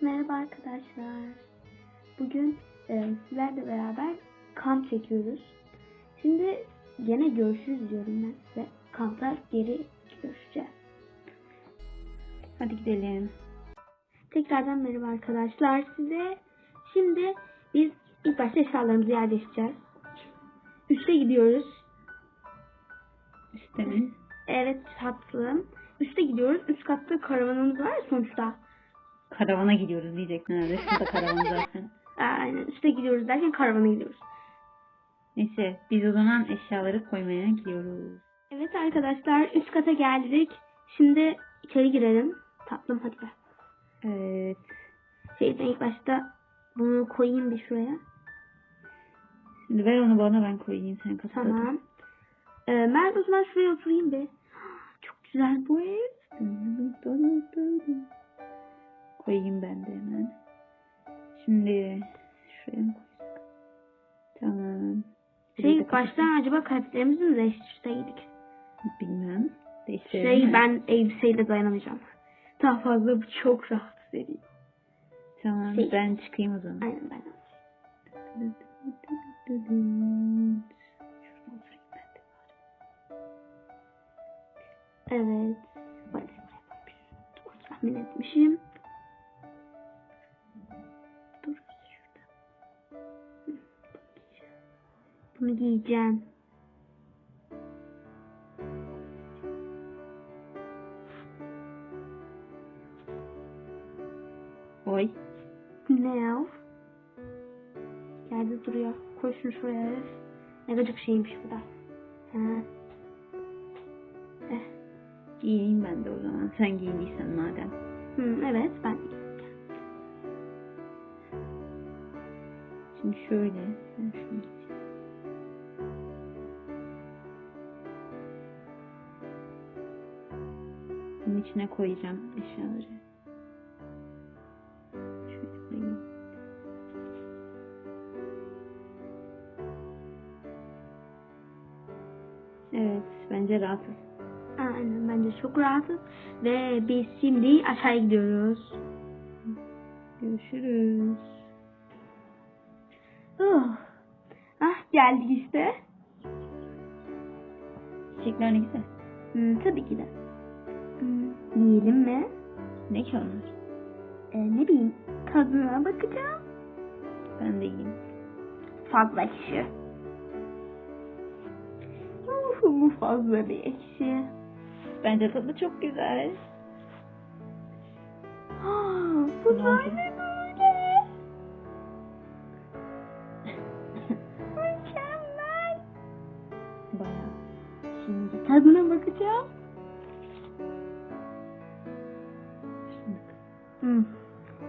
Merhaba arkadaşlar. Bugün e, sizlerle beraber kamp çekiyoruz. Şimdi gene görüşürüz diyorum ben size. Kampta geri görüşeceğiz. Hadi gidelim. Tekrardan merhaba arkadaşlar size. Şimdi biz ilk başta eşyalarımızı yerleştireceğiz. Üste gidiyoruz. Üstte mi? Evet tatlım. Üste gidiyoruz. Üst katta karavanımız var sonuçta. Karavana gidiyoruz diyecektin herhalde. Şurada karavan zaten. Aynen üste gidiyoruz derken karavana gidiyoruz. Neyse biz o zaman eşyaları koymaya gidiyoruz. Evet arkadaşlar üst kata geldik. Şimdi içeri girelim. Tatlım hadi gel. Evet. Şey ben ilk başta bunu koyayım bir şuraya. Şimdi ver onu bana ben koyayım sen kasada. Tamam. Ee, ben o zaman şuraya oturayım bir. Çok güzel bu ev. Koyayım ben de hemen. Şimdi şuraya mı koysak? Tamam. Şey baştan acaba kalplerimizi mi değiştirseydik? Bilmem. Değiştirelim Şey mi? ben elbiseyle dayanamayacağım. Daha fazla bu çok rahatsız edici. Tamam Şey- ben çıkayım o zaman. Aynen ben. Evet. Doğru tahmin etmişim. Bunu giyeceğim. Oy. Ne ya? Yerde duruyor. Koy şunu şuraya. Ne gıcık şeymiş bu da. Ha. Eh. Giyineyim ben de o zaman. Sen giyindiysen madem. Hı, evet ben Şimdi şöyle. Ben şunu Bunun içine koyacağım eşyaları. Şöyle koyayım. Evet, bence rahatız. Aynen bence çok rahatız. Ve biz şimdi aşağıya gidiyoruz. Görüşürüz. Oh. Ah geldik işte. Çiçekler ne güzel. Hmm, tabii ki de. Yiyelim mi? Ne ki onlar? Ee, ne bileyim tadına bakacağım. Ben de yiyeyim. Fazla ekşi. Uh, bu fazla bir ekşi. Bence tadı çok güzel. Ah, bu ne böyle? Mükemmel. Bayağı. Şimdi tadına bakacağım.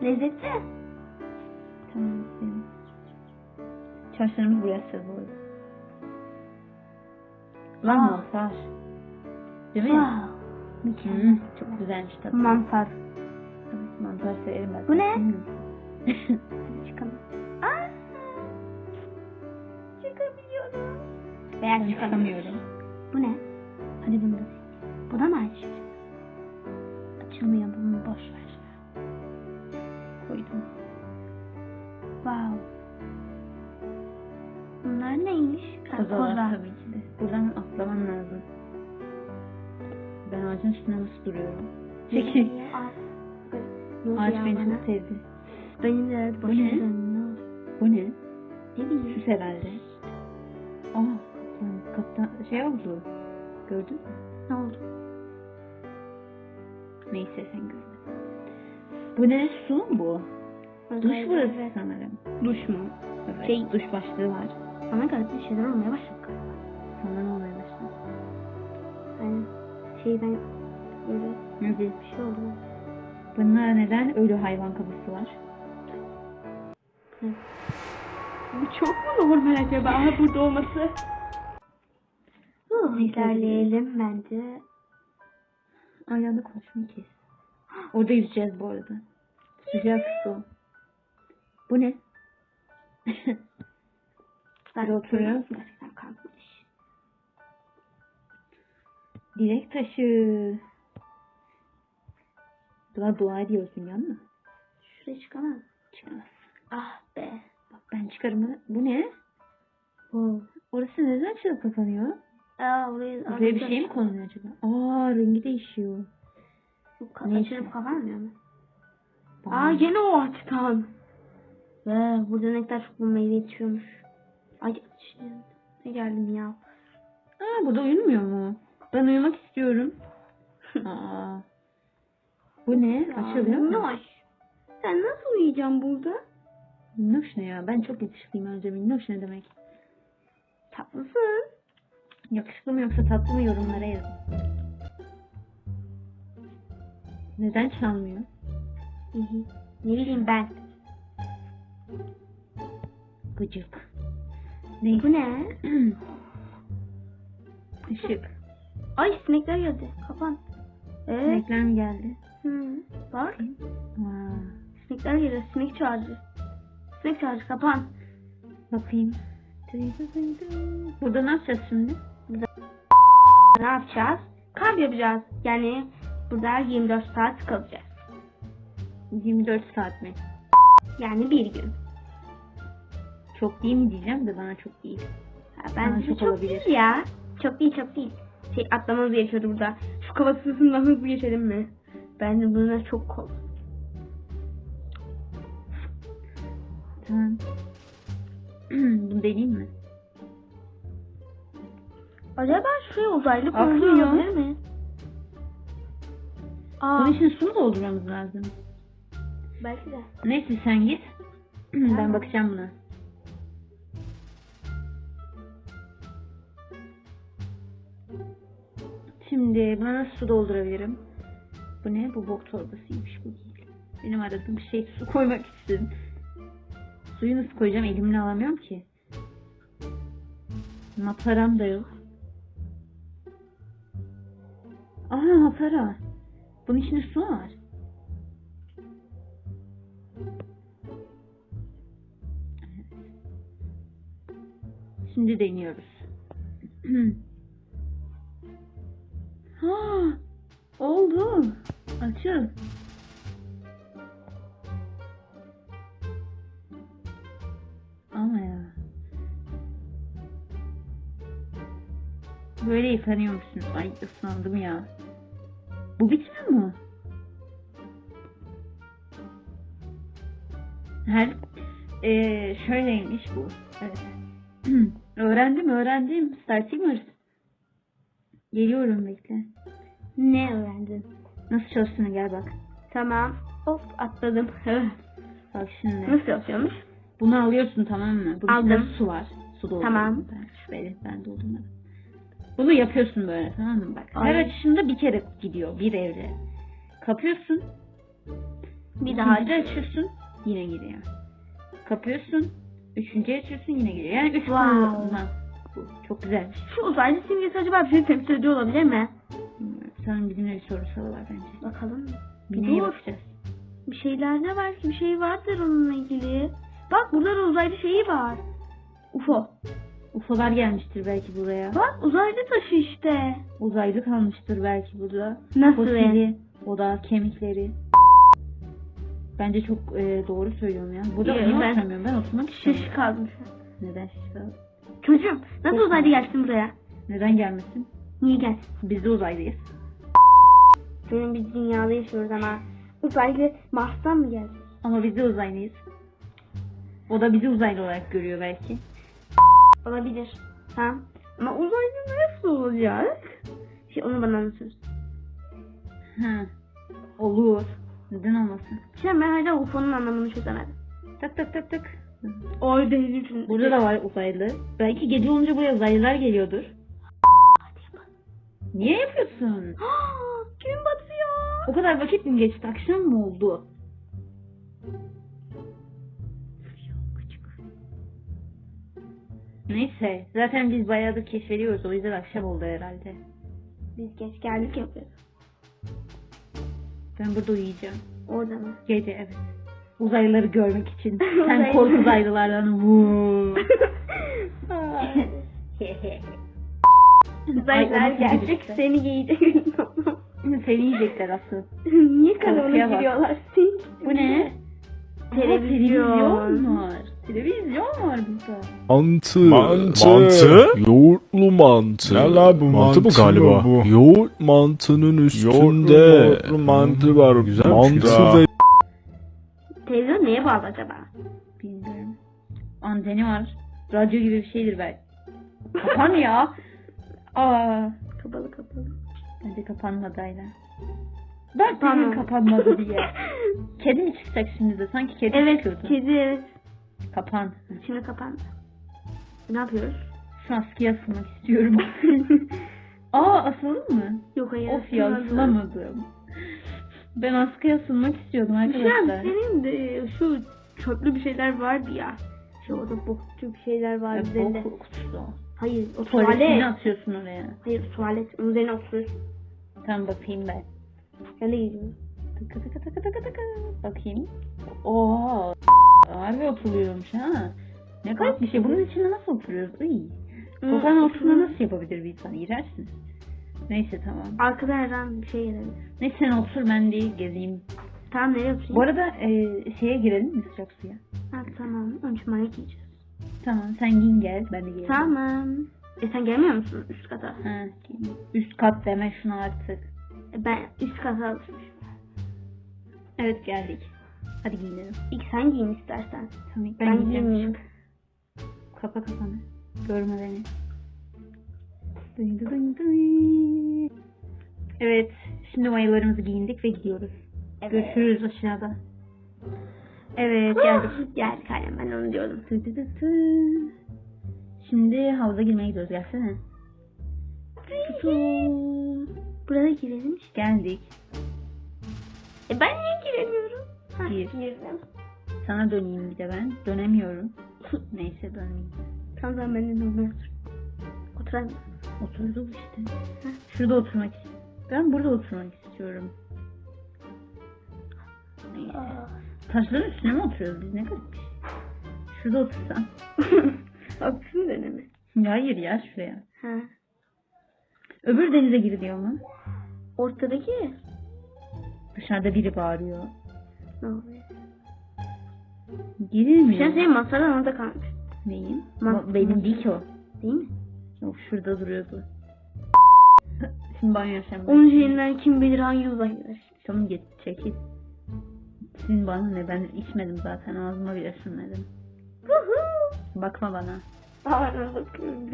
Lezzetli. Tamam. Çarşılarımız buraya sığ bu arada. Lan Aa. mantar. Değil mi? Wow. Hı, Mükemmel. çok güzelmiş tadı. Mantar. Evet, mantar severim ben. Bu ne? Çıkalım. Aa, çıkabiliyorum. Ben çıkamıyorum. Bu ne? Hadi bunu da Bu da mı aynı nasıl duruyorum? Çekil. Ağaç. Beni çok sevdi. Benim de Bu ne? Bu ne? Ne bileyim. Süs herhalde. Aa, kaptan, şey oldu. Gördün mü? Ne oldu? Neyse sen görme. Bu ne? Su mu bu? Duş burası sanırım. Duş mu? Evet. Şey- duş başlığı var. Bana garip şeyler olmaya başladı galiba. Sana ne olmaya başladı? Yani şeyden böyle Nedir? bir şey oldu. Bunlar neden ölü hayvan kafası var? Bu çok mu normal acaba burada olması? Oh, İlerleyelim bence. Ayağında konuşmayı kes. Orada yüzeceğiz bu arada. Sıcak su. Bu ne? Burada oturuyoruz. Kalkmış. Dilek taşı. Buna dua ediyorsun yanına. Şuraya çıkamaz. Çıkamaz. Ah be. Bak ben çıkarım. Bu ne? Oh. Orası neden açılıp kapanıyor? Aa, oraya, Buraya bir şey mi konuyor acaba? Aa rengi değişiyor. Bu açılıp kapanmıyor mu? Aa gene o açtan. Ve burada ne kadar çok bu meyve yetişiyormuş. Ay ne geldim ya. Aa, burada uyumuyor mu? Ben uyumak istiyorum. Aa. Bu ne? Açılıyor mu? Minnoş. Sen nasıl uyuyacaksın burada? Minnoş ne ya? Ben çok yakışıklıyım önce. Minnoş ne demek? Tatlısın. Yakışıklı mı yoksa tatlı mı yorumlara yazın. Neden çalmıyor? Ne bileyim ben. Gıcık. Neyse. Bu ne? Işık. Ay sinekler geldi. Kapan. Evet. Sinekler mi geldi? Hı. Bak. Aa, Sinekler geliyor. Sinek çağırıcı. Sinek çağırıcı kapan. bakayım. Burada ne yapacağız şimdi? Ne yapacağız? Kamp yapacağız. Yani burada 24 saat kalacağız. 24 saat mi? Yani bir gün. Çok değil mi diyeceğim de bana çok değil. Ha, Aa, bence çok çok, olabilir. değil ya. Çok değil çok değil. Şey atlamamız gerekiyordu burada. Şu kafasından hızlı geçelim mi? Bence buna çok kol. Tamam. Bunu deneyeyim mi? Acaba şuraya uzaylı konuyor olabilir mi? Aa, Bunun için su mu doldurmamız lazım? belki de. Neyse sen git. ben Tamam. bakacağım buna. Şimdi buna nasıl su doldurabilirim? Bu ne? Bu bok torbasıymış bu değil. Benim aradığım şey su koymak için. Suyu nasıl koyacağım? Elimle alamıyorum ki. Maparam da yok. Aa mapara. Bunun içinde su var. Şimdi deniyoruz. ha, oldu. Açıl. Ama ya. Böyle yıkanıyormuşsun. Ay ıslandım ya. Bu bitmiyor mu? Her eee şöyleymiş bu. Evet. öğrendim öğrendim. Startimers. Geliyorum bekle. Ne öğrendin? Nasıl çalıştığını gel bak. Tamam. Hop atladım. Bak şimdi. Nasıl yapıyormuş? Bunu alıyorsun tamam mı? Bunun Aldım. içinde su var. Su doldur. Tamam. Ben, şöyle ben doldurmadım. Bunu yapıyorsun böyle tamam mı? Bak. Her Ay. açışında bir kere gidiyor. Bir evre. Kapıyorsun. Bir daha İkinci açıyorsun. Yine giriyor. Kapıyorsun. Üçüncü açıyorsun yine giriyor. Yani üç Wow. kullanımdan. Bu çok güzelmiş. Şu uzaylı simgesi acaba şey temsil ediyor olabilir mi? Bilmiyorum. Bizimle bir sorusu var bence. Bakalım. Mine'ye Dur. bakacağız. Bir şeyler ne var ki? Bir şey vardır onunla ilgili. Bak burada da uzaylı şeyi var. UFO. UFO'lar gelmiştir belki buraya. Bak uzaylı taşı işte. Uzaylı kalmıştır belki burada. Nasıl Fosili, o da kemikleri. Bence çok e, doğru söylüyorum ya. Burada niye ben- oturamıyorum? Ben oturmak istiyorum. Şiş an. Neden şiş kaldı? Çocuğum nasıl Çok uzaylı gelsin buraya? Neden gelmesin? Niye gelsin? Biz de uzaylıyız. Benim biz dünyada yaşıyoruz ama uzaylı Mars'tan mı geldi? Ama biz de uzaylıyız. O da bizi uzaylı olarak görüyor belki. Olabilir. Ha? Ama uzaylı nasıl olacak? Şey onu bana anlatıyorsun. Ha. Olur. Neden olmasın? Şimdi ben hala UFO'nun anlamını çözemedim. Tak tak tak tak. Ay değil için. Burada da var uzaylı. Belki gece olunca buraya uzaylılar geliyordur. Hadi yapalım. Niye yapıyorsun? Gün batıyor. O kadar vakit mi geçti? Akşam mı oldu? Neyse. Zaten biz bayağıdır keşfediyoruz. O yüzden akşam oldu herhalde. Biz geç geldik yapıyoruz. Ben burada uyuyacağım. Orada mı? Gece evet. Uzaylıları görmek için. Sen kork uzaylılardan. Vuu. Uzaylılar Ay, gelecek seni giyecek. Seni yiyecekler asıl. Niye kanalına Korkuya bak. giriyorlar? Bu ne? televizyon. var. Televizyon var burada. Mantı. Mantı. Mantı. Yoğurtlu mantı. Ne la bu mantı bu mantı galiba. bu? Yoğurt mantının üstünde. yoğurtlu mantı var. Güzelmiş Mantı ya. da Televizyon neye bağlı acaba? Bilmiyorum. Anteni var. Radyo gibi bir şeydir belki. Kapan ya. Aa. Kapalı kapalı. Bence kapanmadı hala. Ben Tamam. kapanmadı diye. Kedi mi çıkacak şimdi de? Sanki kedi Evet çıkıyordu. kedi evet. Kapan. Şimdi kapandı. Ne yapıyoruz? Şu askıya asılmak istiyorum. Aa asıldın mı? Yok hayır. Of ya asılamadım. Ben askıya asılmak istiyordum Ya arkadaşlar. senin de şu çöplü bir şeyler vardı ya. Şu orada bokçu bir şeyler var Ya, bok kutusu. Hayır o Tuvaletini tuvalet. atıyorsun oraya. Hayır tuvalet. Onun üzerine oturuyorsun. Tamam bakayım ben. Ben de gidiyorum. Tıkı tıkı tıkı tıkı tıkı. Bakayım. Oo. Harbi oturuyormuş ha. Ne kadar bir şey. Bunun içine nasıl oturuyoruz? Iy. Sokağın altında nasıl yapabilir bir insan? İğrençsin. Neyse tamam. Arkada her an bir şey gelebilir. Neyse sen otur ben değil gezeyim. Tamam nereye oturayım? Bu arada e, şeye girelim mi sıcak suya? Ha, tamam. Önce manyak giyeceğiz. Tamam sen giyin gel ben de geleyim. Tamam. E sen gelmiyor musun üst kata? Ha. Üst kat deme şunu artık. E, ben üst kata. Evet geldik. Hadi giyinelim. İlk sen giyin istersen. Tamam Ben, ben, giyeceğim. giymeyeyim. Kapa kafanı. Görme beni. Dıy dıy dıy. Evet. Şimdi mayolarımızı giyindik ve gidiyoruz. Evet. Görüşürüz aşağıda. Evet geldik. Geldik aynen ben onu diyordum. Tı tı tı tı. Şimdi havuza girmeye gidiyoruz. Gelsene. Burada girelim işte. Geldik. E ben niye giremiyorum? Ha, Gir. girdim. Sana döneyim bir de ben. Dönemiyorum. Neyse döneyim. Tamam ben de normal otur. Oturalım. Oturduk işte. Şurada oturmak istiyorum. Ben burada oturmak istiyorum. Neyse. Taşların üstüne mi oturuyoruz biz? Ne garip bir şey. Şurada otursan. Haklısın deneme. Hayır ya şuraya. Ha. Öbür denize gir diyor mu? Ortadaki Dışarıda biri bağırıyor. ne oluyor? Girilmiyor. An senin masanın orada kalmış. Neyin? Mas- Ama Benim değil ki o. Değil mi? Yok şurada duruyordu. Şimdi banyo ben. Onun şeyinden kim bilir hangi uzaylılar. Tamam git çekil. Sizin bana ne ben içmedim zaten ağzıma bile sürmedim. Bakma bana. Bakıyorum.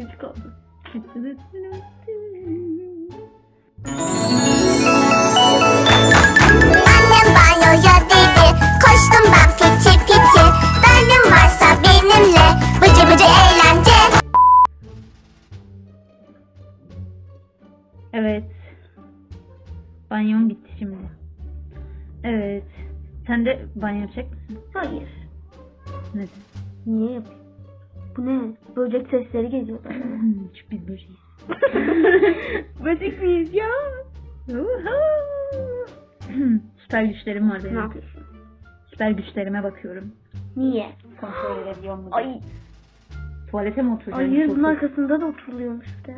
Annem banyoya dedi Koştum ben piti piti Derdim varsa benimle Bıcı bıcı eğlence Evet. Banyom bitti şimdi. Evet. Sen de banyo yapacak mısın? Hayır. Neden? Niye yapayım? Bu ne? Böcek sesleri geliyor. Çünkü biz böceğiz. Böcek miyiz ya? Süper güçlerim var Ne benim. yapıyorsun? Süper güçlerime bakıyorum. Niye? Kontrol edebiliyor mu? diye. Ay, Tuvalete mi oturacağım? ay Çok- bunun arkasında da oturuluyormuş de.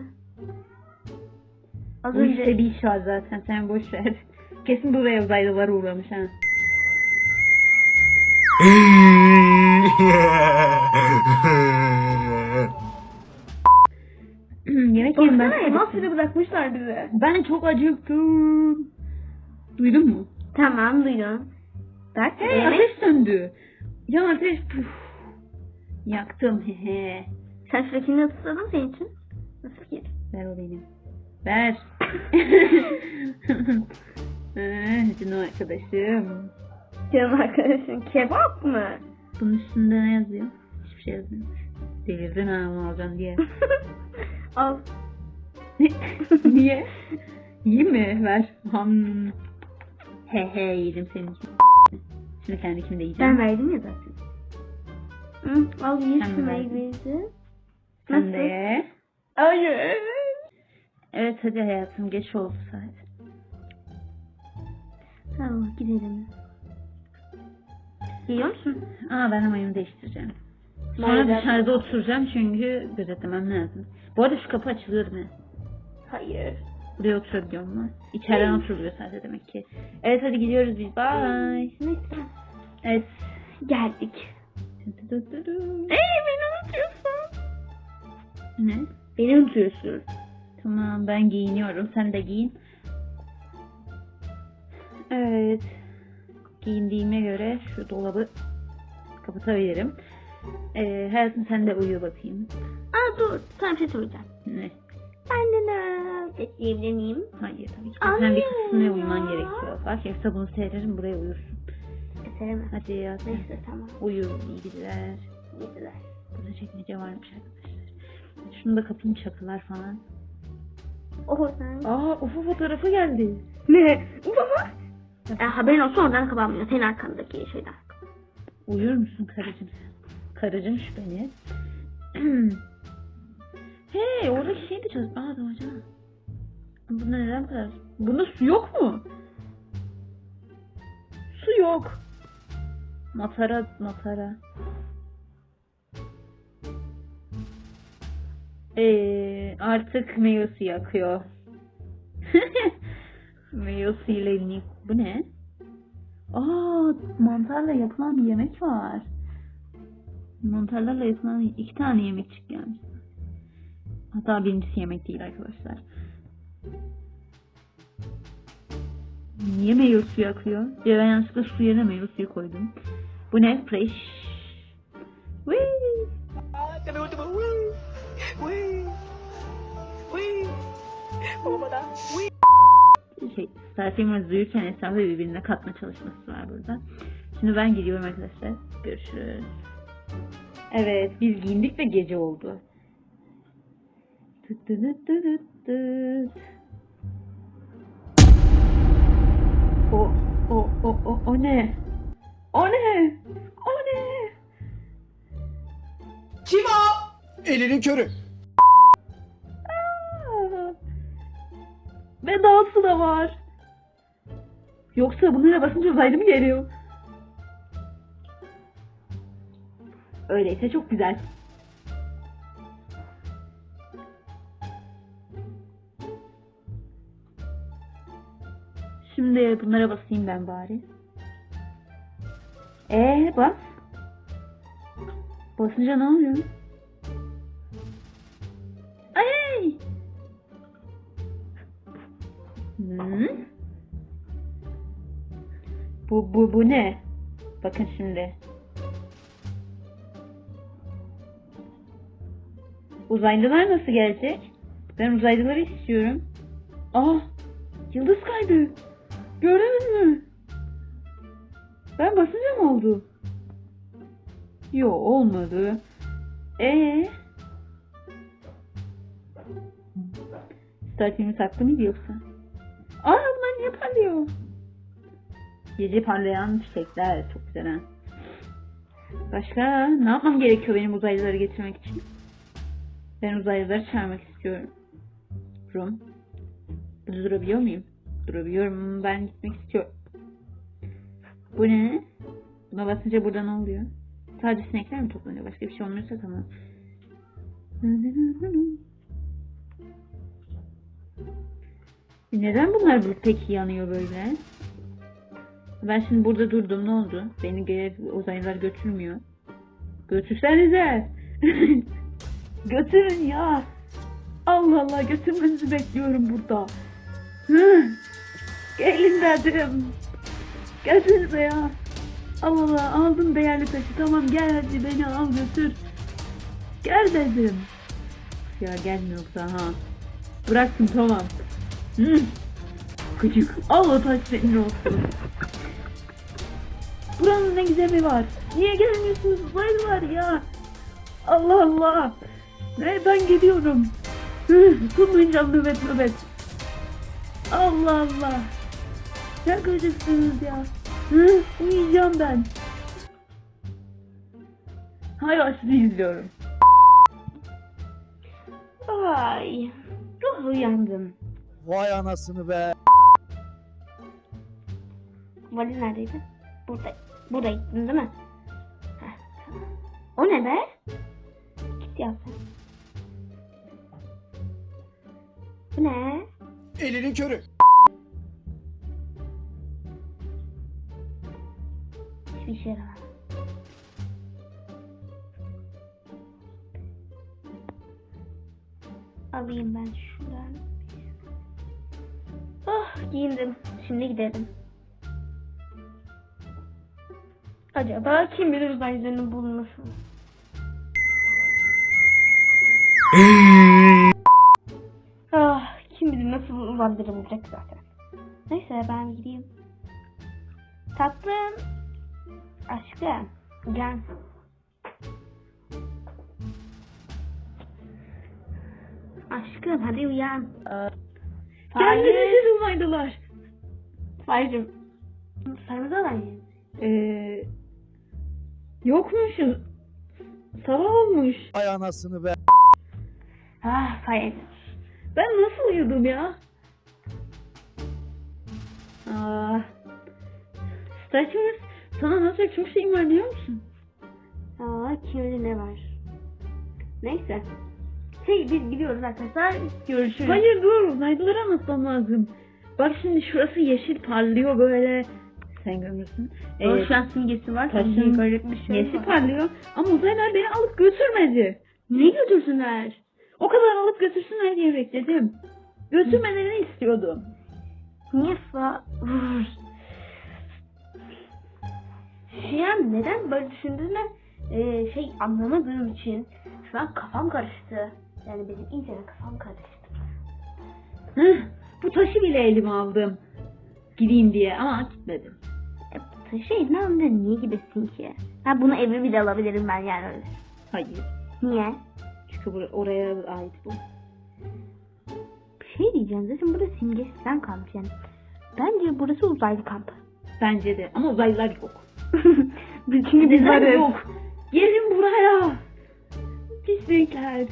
Az Bu önce işte bir iş var zaten sen boş ver. Kesin buraya uzaylılar uğramış ha. Yemek yiyeyim ben. Baksana bile bırakmışlar bize. Ben çok acıktım. Duydun mu? Tamam duydum. Bak Hey yemek. ateş söndü. Ya ateş puf. Yaktım hehe. Sen şuradakini ısıtladın senin için. Nasıl ki? Ver o benim. Ver. Canım arkadaşım. Canım arkadaşım kebap mı? Bunun üstünde ne yazıyor? Hiçbir şey yazmıyormuş. Delirdin ha onu alacaksın diye. Al. Niye? İyi mi? Ver. Ham. He he yedim senin için. Şimdi kendi kimde yiyeceğim. Ben verdim ya zaten. Hı, al Sen mi verdin? meyvesi. Sen de. Hayır. Evet hadi hayatım geç oldu saat. Tamam gidelim. Yiyor musun? Aa ben mayomu değiştireceğim. Sonra Nereden? dışarıda oturacağım çünkü gözetlemem lazım. Bu arada şu kapı açılıyor mi? Hayır. Buraya oturabiliyor mu? İçeriden oturuluyor sadece demek ki. Evet hadi gidiyoruz biz. Bye. Neyse. Evet Geldik. Ey beni unutuyorsun. Ne? Beni unutuyorsun. Tamam ben giyiniyorum. Sen de giyin. Evet. Giyindiğime göre şu dolabı kapatabilirim. Ee, hayatım sen de uyu bakayım. Aa dur. Sana bir şey soracağım. Ne? Ben de ne bekleyebilir miyim? Hayır tabii ki. Sen bir kısmına uyuman gerekiyor. Bak yoksa bunu seyrederim buraya uyursun. Sevemem. Hadi ya sen Neyse tamam. uyu. iyi geceler. Gittiler. Burada çekmece varmış arkadaşlar. Şunu da kapayım çakılar falan. Sen. Aa UFO fotoğrafı geldi. Ne? Baba. E, haberin olsun oradan kapanmıyor. Senin arkandaki şeyden. Uyur musun karıcığım sen? Karıcığım şu beni. hey oradaki şey de çalış. Aa damacana. Bunda neden bu kadar? Bunda su yok mu? Su yok. Matara matara. Ee, artık meyve suyu akıyor. meyve suyu ile ilgili- Bu ne? Aa, mantarla yapılan bir yemek var. Mantarlarla yapılan iki tane yemek gelmiş. Hatta birincisi yemek değil arkadaşlar. Niye meyve suyu akıyor? Ya ben yanlışlıkla su yerine meyve suyu koydum. Bu ne? Fresh. Whee! Şey, Starfilm'imiz uyurken etrafı birbirine katma çalışması var burada. Şimdi ben gidiyorum arkadaşlar. Görüşürüz. Evet, biz giyindik ve gece oldu. Tıt tıt tıt tıt tıt. O, o, o, o, o ne? O ne? O ne? Kim o? Elinin körü. Ve dansı da var. Yoksa bunlara basınca uzaylı mı geliyor? Öyleyse çok güzel. Şimdi bunlara basayım ben bari. Ee bas. Basınca ne oluyor? Ay! Hı? Bu, bu, bu ne? Bakın şimdi. Uzaylılar nasıl gelecek? Ben uzaylıları istiyorum. Ah! Yıldız kaydı. Gördünüz mü? Ben basınca mı oldu? Yo olmadı. Ee? Startimi saklı mıydı yoksa? Aa bunlar niye parlıyor? Gece parlayan çiçekler çok güzel ha. Başka ne yapmam gerekiyor benim uzaylıları getirmek için? Ben uzaylıları çağırmak istiyorum. Rum. Durabiliyor muyum? Durabiliyorum. Ben gitmek istiyorum. Bu ne? Buna basınca burada ne oluyor? Sadece sinekler mi toplanıyor? Başka bir şey olmuyorsa tamam. Neden bunlar bu peki yanıyor böyle? Ben şimdi burada durdum ne oldu? Beni geri uzaylılar götürmüyor. Götürsenize. Götürün ya. Allah Allah götürmenizi bekliyorum burada. Hı. Gelin dedim. Gelsenize ya. Allah Allah aldım değerli taşı. Tamam gel hadi beni al götür. Gel dedim. Ya gelmiyorsa ha. Bıraktım tamam. Gıcık. Al o taş senin olsun. Buranın ne gizemi var? Niye gelmiyorsunuz? Uzaylılar ya. Allah Allah. Ne ben gidiyorum. Hı, Tutmayacağım nöbet nöbet. Allah Allah. Ne gıcıksınız ya. Uyuyacağım ben. Hala sizi izliyorum. Ay. Çok uyandım. Vay anasını be. Valiz neredeydi? Burada, burada gittin değil mi? Heh. O ne be? Git ya sen. Bu ne? Elinin körü. Hiçbir şey yaramaz. Alayım ben şu giyindim. Şimdi gidelim. Acaba kim bilir uzaylılarını bulmuş mu? ah kim bilir nasıl uzandırılacak zaten. Neyse ben gideyim. Tatlım. Aşkım. Gel. Aşkım hadi uyan. Kendiniz uzaylılar. Fayrım. Sarımız olan Ee, yokmuşuz. Sabah olmuş. Vay anasını be. Ah Fayr. Ben nasıl uyudum ya? Aa, Statues, sana anlatacak çok şeyim var biliyor musun? Aa kim bilir ne var. Neyse. Şey biz gidiyoruz arkadaşlar. Görüşürüz. Hayır dur, uzaylıları anlatmam lazım. Bak şimdi şurası yeşil parlıyor böyle. Sen görmüyorsun. Ee, Ee, şu an simgesi var. taşın bir şey yeşil var. parlıyor ama uzaylılar beni alıp götürmedi. Ne götürsünler? O kadar alıp götürsünler diye bekledim. Götürmelerini istiyordum. Niye fa... Şey neden böyle düşündüğünü e, şey anlamadığım için şu an kafam karıştı. Yani benim iyice kafam karıştı. Hıh, bu taşı bile elime aldım. Gideyim diye ama gitmedim. E, şey ne anladın niye gidesin ki? Ha bunu eve bile alabilirim ben yani öyle. Hayır. Niye? Çünkü bur- oraya ait bu. Bir şey diyeceğim zaten burada simgesinden kalmış yani. Bence burası uzaylı kampı. Bence de. Ama uzaylılar yok. Çünkü biz Neden varız. yok? Gelin buraya. Pislikler.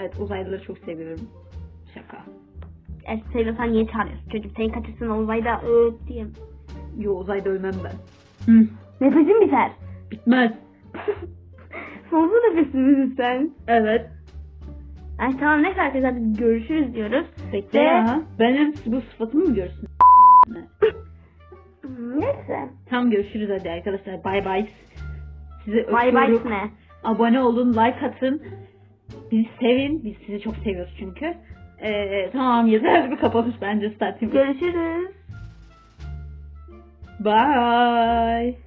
Evet uzaylıları çok seviyorum. Şaka. E, seviyorsan niye çağırıyorsun? Çocuk senin kaçırsın uzayda ıı diye. Yo uzayda ölmem ben. Hı. Nefesin biter. Bitmez. Sonsuz nefesimiz sen. Evet. Ay tamam neyse arkadaşlar biz görüşürüz diyoruz. Bekle Ve- ya. Benim bu sıfatımı mı? Hmm, Neyse. Tam görüşürüz hadi arkadaşlar. Bay bay. Sizi Bay bay öpüyorum. ne? Abone olun, like atın. Bizi sevin. Biz sizi çok seviyoruz çünkü. Ee, tamam yeter bir kapanış bence Star TV. Görüşürüz. Bye.